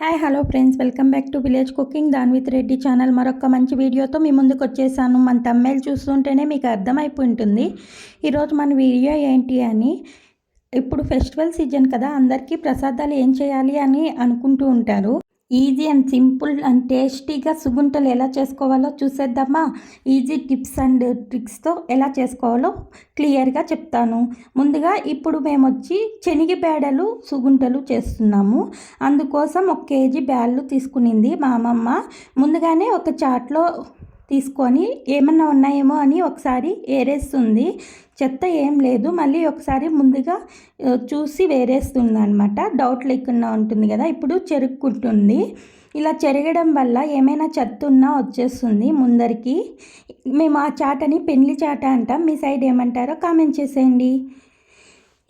Hi hello friends welcome back to village cooking don with Reddy channel మరొక మంచి వీడియోతో మీ ముందుకు వచ్చేసాను. మన తమ్మేలు చూస్తుంటేనే మీకు అర్థమైపోయి ఉంటుంది ఈరోజు మన వీడియో ఏంటి అని ఇప్పుడు ఫెస్టివల్ సీజన్ కదా. అందరికీ ప్రసాదాలు ఏం చేయాలి అని అనుకుంటూ ఉంటారు. ఈజీ అండ్ సింపుల్ అండ్ టేస్టీగా సుగుంటలు ఎలా చేసుకోవాలో చూసేద్దామా ఈజీ టిప్స్ అండ్ ట్రిక్స్తో ఎలా చేసుకోవాలో క్లియర్గా చెప్తాను ముందుగా ఇప్పుడు మేము వచ్చి శనగ బేడలు సుగుంటలు చేస్తున్నాము అందుకోసం ఒక కేజీ బ్యాళ్ళు తీసుకునింది మా అమ్మమ్మ ముందుగానే ఒక చాట్లో తీసుకొని ఏమన్నా ఉన్నాయేమో అని ఒకసారి ఏరేస్తుంది. చెత్త ఏం లేదు. మళ్ళీ ఒకసారి ముందుగా చూసి వేరేస్తుంది అనమాట డౌట్ లేకుండా ఉంటుంది కదా. ఇప్పుడు చెరుక్కుంటుంది. ఇలా చెరగడం వల్ల ఏమైనా చెత్త ఉన్నా వచ్చేస్తుంది ముందరికి. మేము ఆ చాటని పెళ్ళి చాట అంటాం. మీ సైడ్ ఏమంటారో కామెంట్ చేసేయండి.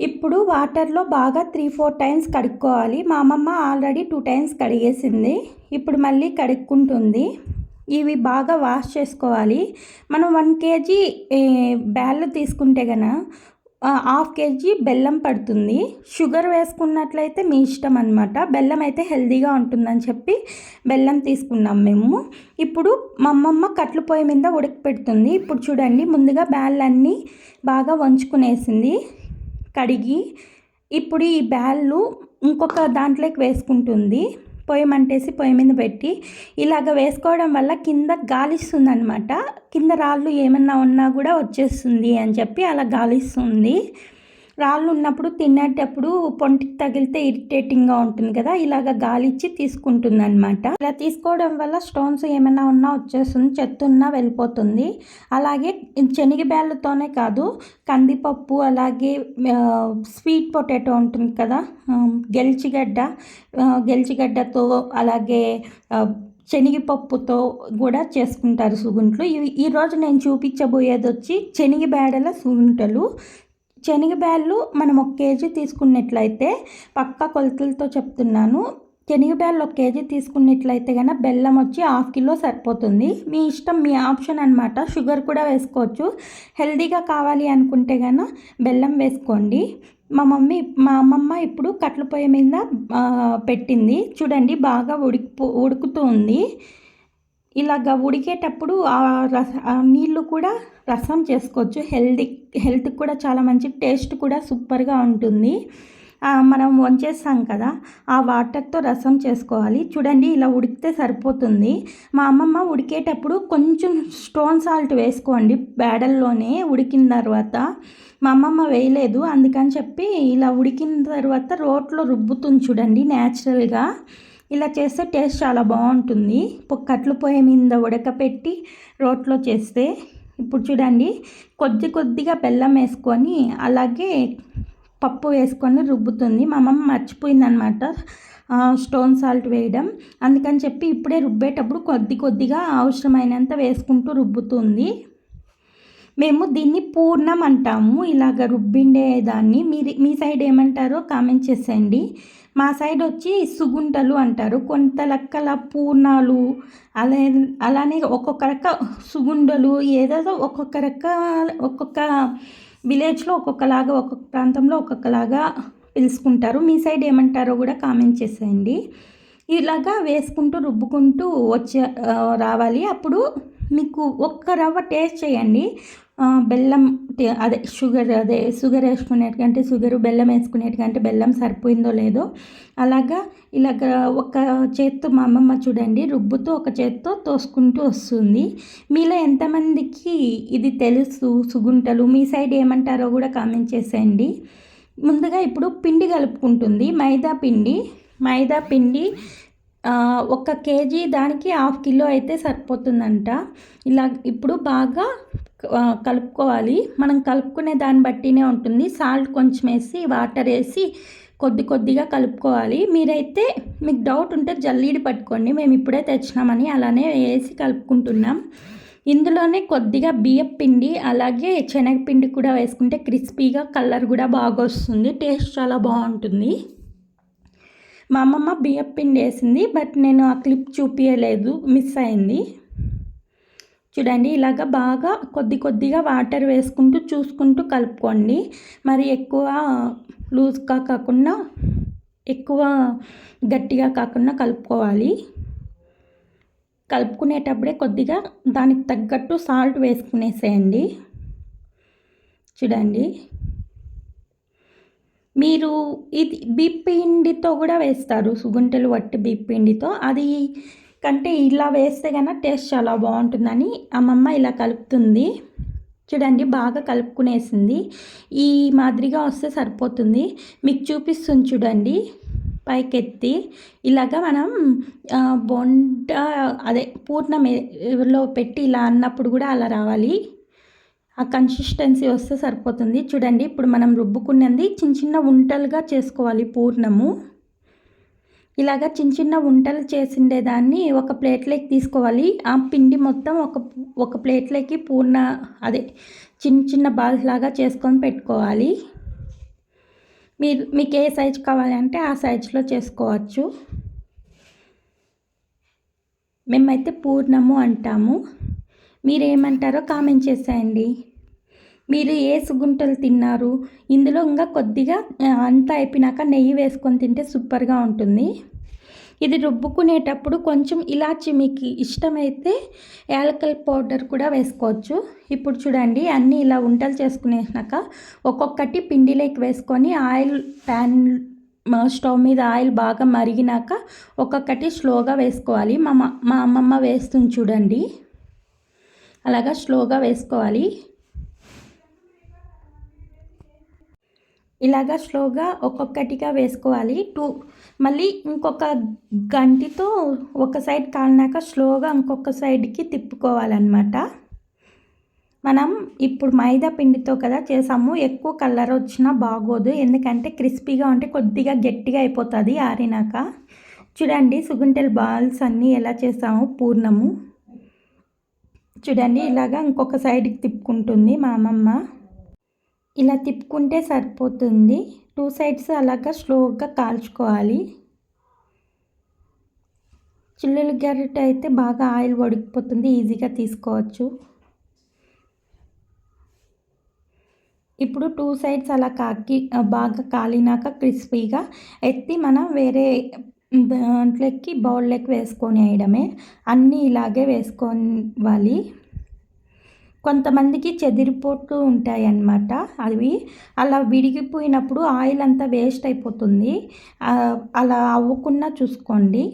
ఇప్పుడు వాటర్లో బాగా త్రీ ఫోర్ టైమ్స్ కడుక్కోవాలి. మా అమ్మమ్మ ఆల్రెడీ టూ టైమ్స్ కడిగేసింది. ఇప్పుడు మళ్ళీ కడుక్కుంటుంది. ఇవి బాగా వాష్ చేసుకోవాలి. మనం వన్ కేజీ బ్యాళ్ళు తీసుకుంటే కనుక హాఫ్ కేజీ బెల్లం పడుతుంది. షుగర్ వేసుకున్నట్లయితే మీ ఇష్టం అనమాట బెల్లం అయితే హెల్దీగా ఉంటుందని చెప్పి బెల్లం తీసుకున్నాం మేము. ఇప్పుడు మా అమ్మమ్మ కట్లు పొయ్యి మీద ఉడకపెడుతుంది. ఇప్పుడు చూడండి ముందుగా బ్యాళ్ళన్నీ బాగా వంచుకునేసింది. కడిగి ఇప్పుడు ఈ బ్యాళ్ళు ఇంకొక దాంట్లోకి వేసుకుంటుంది. పొయ్యి మంటేసి పొయ్యి మీద పెట్టి ఇలాగ వేసుకోవడం వల్ల కింద గాలిస్తుంది అనమాట కింద రాళ్ళు ఏమన్నా ఉన్నా కూడా వచ్చేస్తుంది అని చెప్పి అలా గాలిస్తుంది. రాళ్ళు ఉన్నప్పుడు తినేటప్పుడు పొంటికి తగిలితే ఇరిటేటింగ్గా ఉంటుంది కదా ఇలాగ గాలిచ్చి తీసుకుంటుంది అనమాట ఇలా తీసుకోవడం వల్ల స్టోన్స్ ఏమైనా ఉన్నా వచ్చేస్తుంది చెత్త ఉన్నా వెళ్ళిపోతుంది. అలాగే శనగబ్యాళ్ళతోనే కాదు కందిపప్పు అలాగే స్వీట్ పొటాటో ఉంటుంది కదా గెలిచిగడ్డ గెలిచిగడ్డతో అలాగే శనగపప్పుతో కూడా చేసుకుంటారు సుగుంట్లు. ఈరోజు నేను చూపించబోయేది వచ్చి శనగ సుగుంటలు. శనగబ్యాళ్ళు మనం ఒక కేజీ తీసుకున్నట్లయితే పక్క కొలతలతో చెప్తున్నాను. శనగబ్యాళ్ళు ఒక కేజీ తీసుకున్నట్లయితే కనుక బెల్లం వచ్చి హాఫ్ కిలో సరిపోతుంది. మీ ఇష్టం మీ ఆప్షన్ అనమాట షుగర్ కూడా వేసుకోవచ్చు. హెల్దీగా కావాలి అనుకుంటే కనుక బెల్లం వేసుకోండి. మా మమ్మీ మా అమ్మమ్మ ఇప్పుడు కట్ల పొయ్యి మీద పెట్టింది. చూడండి బాగా ఉడికి ఉడుకుతూ ఉంది. ఇలాగ ఉడికేటప్పుడు ఆ రస నీళ్ళు కూడా రసం చేసుకోవచ్చు. హెల్దీ హెల్త్కి కూడా చాలా మంచి టేస్ట్ కూడా సూపర్గా ఉంటుంది. మనం వంచేస్తాం కదా ఆ వాటర్తో రసం చేసుకోవాలి. చూడండి ఇలా ఉడికితే సరిపోతుంది. మా అమ్మమ్మ ఉడికేటప్పుడు కొంచెం స్టోన్ సాల్ట్ వేసుకోండి బేడల్లోనే ఉడికిన తర్వాత. మా అమ్మమ్మ వేయలేదు అందుకని చెప్పి ఇలా ఉడికిన తర్వాత రోట్లో రుబ్బుతుంది చూడండి న్యాచురల్గా ఇలా చేస్తే టేస్ట్ చాలా బాగుంటుంది. కట్లు పొయ్యి మీద ఉడకపెట్టి రోట్లో చేస్తే ఇప్పుడు చూడండి కొద్ది కొద్దిగా బెల్లం వేసుకొని అలాగే పప్పు వేసుకొని రుబ్బుతుంది. మా అమ్మమ్మ మర్చిపోయిందనమాట స్టోన్ సాల్ట్ వేయడం. అందుకని చెప్పి ఇప్పుడే రుబ్బేటప్పుడు కొద్ది కొద్దిగా అవసరమైనంత వేసుకుంటూ రుబ్బుతుంది. మేము దీన్ని పూర్ణం అంటాము. ఇలాగ రుబ్బిండే దాన్ని మీరు మీ సైడ్ ఏమంటారో కామెంట్ చేసేయండి. మా సైడ్ వచ్చి సుగుంటలు అంటారు. కొంత లెక్కల పూర్ణాలు అలా అలానే ఒక్కొక్క రక సుగుండలు ఏదేదో ఒక్కొక్క రక ఒక్కొక్క విలేజ్లో ఒక్కొక్కలాగా ఒక్కొక్క ప్రాంతంలో ఒక్కొక్కలాగా పిలుచుకుంటారు మీ సైడ్ ఏమంటారో కూడా కామెంట్ చేసేయండి. ఇలాగా వేసుకుంటూ రుబ్బుకుంటూ వచ్చే రావాలి. అప్పుడు మీకు ఒక్క రవ్వ టేస్ట్ చేయండి. బెల్లం అదే షుగర్ అదే షుగర్ వేసుకునేటికంటే షుగర్ బెల్లం వేసుకునేటికంటే బెల్లం సరిపోయిందో లేదో అలాగా ఇలాగ ఒక చేత్తో మా అమ్మమ్మ చూడండి రుబ్బుతూ ఒక చేత్తో తోసుకుంటూ వస్తుంది. మీలో ఎంతమందికి ఇది తెలుసు? సుగుంటలు మీ సైడ్ ఏమంటారో కూడా కామెంట్ చేసేయండి. ముందుగా ఇప్పుడు పిండి కలుపుకుంటుంది. మైదా పిండి మైదా పిండి ఒక కేజీ దానికి హాఫ్ కిలో అయితే సరిపోతుందంట. ఇలా ఇప్పుడు బాగా కలుపుకోవాలి. మనం కలుపుకునే దాన్ని బట్టినే ఉంటుంది. సాల్ట్ కొంచెం వేసి వాటర్ వేసి కొద్ది కొద్దిగా కలుపుకోవాలి. మీరైతే మీకు డౌట్ ఉంటే జల్లీడి పట్టుకోండి. మేము ఇప్పుడే తెచ్చినామని అలానే వేసి కలుపుకుంటున్నాం. ఇందులోనే కొద్దిగా బియ్యం పిండి అలాగే శనగపిండి కూడా వేసుకుంటే క్రిస్పీగా కలర్ కూడా బాగా వస్తుంది టేస్ట్ చాలా బాగుంటుంది. మా అమ్మమ్మ బియ్యం పిండి వేసింది బట్ నేను ఆ క్లిప్ చూపించలేదు మిస్ అయింది. చూడండి ఇలాగ బాగా కొద్ది కొద్దిగా వాటర్ వేసుకుంటూ చూసుకుంటూ కలుపుకోండి. మరి ఎక్కువ లూజ్గా కాకుండా ఎక్కువ గట్టిగా కాకుండా కలుపుకోవాలి. కలుపుకునేటప్పుడే కొద్దిగా దానికి తగ్గట్టు సాల్ట్ వేసుకునేసేయండి. చూడండి. మీరు ఇది బిప్పిండితో కూడా వేస్తారు. సుగుంటలు వట్టి బిప్పిండితో అది కంటే ఇలా వేస్తే కన్నా టేస్ట్ చాలా బాగుంటుందని అమ్మమ్మ ఇలా కలుపుతుంది. చూడండి బాగా కలుపుకునేసింది. ఈ మాదిరిగా వస్తే సరిపోతుంది. మీకు చూపిస్తుంది చూడండి. పైకెత్తి ఇలాగా మనం బొండ అదే పూర్ణంలో పెట్టి ఇలా అన్నప్పుడు కూడా అలా రావాలి. ఆ కన్సిస్టెన్సీ వస్తే సరిపోతుంది. చూడండి ఇప్పుడు మనం రుబ్బుకున్నది చిన్న చిన్న ఉంటలుగా చేసుకోవాలి పూర్ణము. ఇలాగ చిన్న చిన్న వంటలు చేసిండేదాన్ని ఒక ప్లేట్లోకి తీసుకోవాలి. ఆ పిండి మొత్తం ఒక ఒక ప్లేట్లోకి పూర్ణ అదే చిన్న చిన్న బాల్స్ లాగా చేసుకొని పెట్టుకోవాలి. మీరు మీకు ఏ సైజు కావాలంటే ఆ సైజులో చేసుకోవచ్చు. మేమైతే పూర్ణము అంటాము. మీరేమంటారో కామెంట్ చేసేయండి. మీరు ఏ సుగుంటలు తిన్నారు? ఇందులో ఇంకా కొద్దిగా అంతా అయిపోయినాక నెయ్యి వేసుకొని తింటే సూపర్గా ఉంటుంది. ఇది రుబ్బుకునేటప్పుడు కొంచెం ఇలాచి మీకు ఇష్టమైతే యాలకల్ పౌడర్ కూడా వేసుకోవచ్చు. ఇప్పుడు చూడండి అన్నీ ఇలా వంటలు చేసుకునేసినాక ఒక్కొక్కటి పిండిలోకి వేసుకొని ఆయిల్ ప్యాన్ స్టవ్ మీద ఆయిల్ బాగా మరిగినాక ఒక్కొక్కటి స్లోగా వేసుకోవాలి. మా మా అమ్మమ్మ వేస్తుంది చూడండి. అలాగా స్లోగా వేసుకోవాలి. ఇలాగా స్లోగా ఒక్కొక్కటిగా వేసుకోవాలి. టూ మళ్ళీ ఇంకొక గంటితో ఒక సైడ్ కాలినాక స్లోగా ఇంకొక సైడ్కి తిప్పుకోవాలన్నమాట. మనం ఇప్పుడు మైదా పిండితో కదా చేసాము. ఎక్కువ కలర్ వచ్చినా బాగోదు. ఎందుకంటే క్రిస్పీగా ఉంటే కొద్దిగా గట్టిగా అయిపోతుంది ఆరినాక. చూడండి సుగుంటెల బాల్స్ అన్నీ ఎలా చేసాము? పూర్ణము. చూడండి ఇలాగా ఇంకొక సైడ్కి తిప్పుకుంటుంది మా అమ్మమ్మ. ఇలా తిప్పుకుంటే సరిపోతుంది. టూ సైడ్స్ అలాగా స్లోగా కాల్చుకోవాలి. చిల్లులు గరిట అయితే బాగా ఆయిల్ వడికిపోతుంది. ఈజీగా తీసుకోవచ్చు. ఇప్పుడు టూ సైడ్స్ అలా కాకి బాగా కాలినాక క్రిస్పీగా ఎత్తి మనం వేరే దాంట్లోకి బౌల్లోకి వేసుకొని వేయడమే. అన్నీ ఇలాగే వేసుకోవాలి. కొంతమందికి చెదిరిపోతూ ఉంటాయి అన్నమాట అవి అలా విడిగిపోయినప్పుడు ఆయిల్ అంతా వేస్ట్ అయిపోతుంది. అలా అవ్వకుండా చూసుకోండి.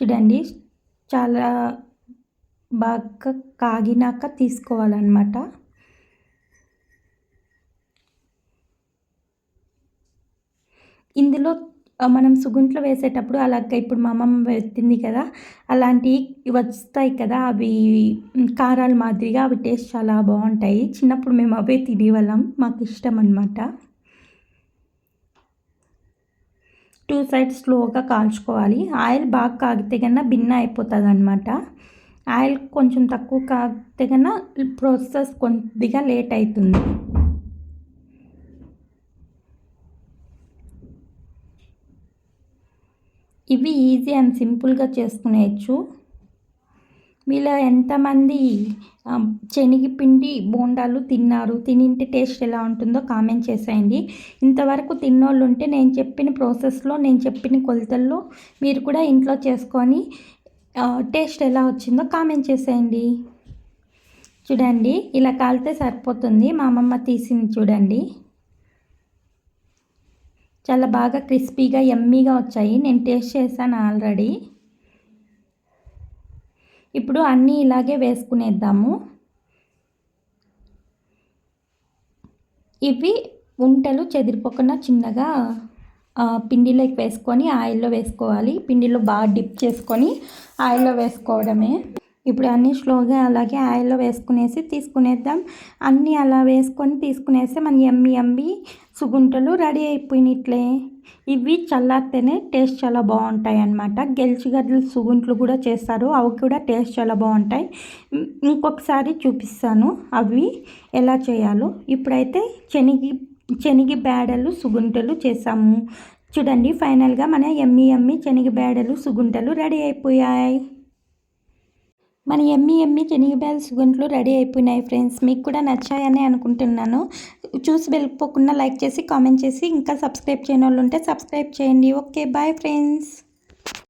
చూడండి చాలా బాగా కాగినాక తీసుకోవాలన్నమాట. ఇందులో మనం సుగుంట్లో వేసేటప్పుడు అలాగ ఇప్పుడు మా అమ్మమ్మ పెట్టింది కదా అలాంటివి వస్తాయి కదా అవి కారాలు మాదిరిగా అవి టేస్ట్ చాలా బాగుంటాయి. చిన్నప్పుడు మేము అవే తినేవాళ్ళం మాకు ఇష్టం అనమాట టూ సైడ్స్ స్లోగా కాల్చుకోవాలి. ఆయిల్ బాగా కాగితే కన్నా భిన్న అయిపోతుంది అనమాట ఆయిల్ కొంచెం తక్కువ కాగితే కన్నా ప్రాసెస్ కొద్దిగా లేట్ అవుతుంది. ఇవి ఈజీ అండ్ సింపుల్గా చేసుకునేయచ్చు. మీలో ఎంతమంది శనగపిండి బోండాలు తిన్నారు? తినింటే టేస్ట్ ఎలా ఉంటుందో కామెంట్ చేసేయండి. ఇంతవరకు తిన్నోళ్ళు ఉంటే నేను చెప్పిన ప్రాసెస్లో నేను చెప్పిన కొలతల్లో మీరు కూడా ఇంట్లో చేసుకొని టేస్ట్ ఎలా వచ్చిందో కామెంట్ చేసేయండి. చూడండి ఇలా కాలితే సరిపోతుంది. మా అమ్మమ్మ తీసింది చూడండి. చాలా బాగా క్రిస్పీగా ఎమ్మీగా వచ్చాయి. నేను టేస్ట్ చేశాను ఆల్రెడీ. ఇప్పుడు అన్నీ ఇలాగే వేసుకునేద్దాము. ఇవి ఉంటలు చెదిరిపోకుండా చిన్నగా పిండిలోకి వేసుకొని ఆయిల్లో వేసుకోవాలి. పిండిలో బాగా డిప్ చేసుకొని ఆయిల్లో వేసుకోవడమే. ఇప్పుడు అన్నీ స్లోగా అలాగే ఆయిల్లో వేసుకునేసి తీసుకునేద్దాం. అన్నీ అలా వేసుకొని తీసుకునేస్తే మన ఎమ్మి ఎమ్మి సుగుంటలు రెడీ అయిపోయినట్లే. ఇవి చల్లారితేనే టేస్ట్ చాలా బాగుంటాయి అన్నమాట. గెలిచిగడ్డలు సుగుంట్లు కూడా చేస్తారు. అవి కూడా టేస్ట్ చాలా బాగుంటాయి. ఇంకొకసారి చూపిస్తాను అవి ఎలా చేయాలో. ఇప్పుడైతే శనగి శనగి బేడలు సుగుంటలు చేసాము. చూడండి ఫైనల్గా మన ఎమ్మి ఎమ్మి శనగ బేడలు సుగుంటలు రెడీ అయిపోయాయి. మన ఎమ్మి ఎమ్మి శనగబ్యాల గుంట్లు రెడీ అయిపోయినాయి ఫ్రెండ్స్. మీకు కూడా నచ్చాయని అనుకుంటున్నాను. చూసి వెళ్ళిపోకుండా లైక్ చేసి కామెంట్ చేసి ఇంకా సబ్స్క్రైబ్ చేయని వాళ్ళు ఉంటే సబ్స్క్రైబ్ చేయండి. Okay bye friends.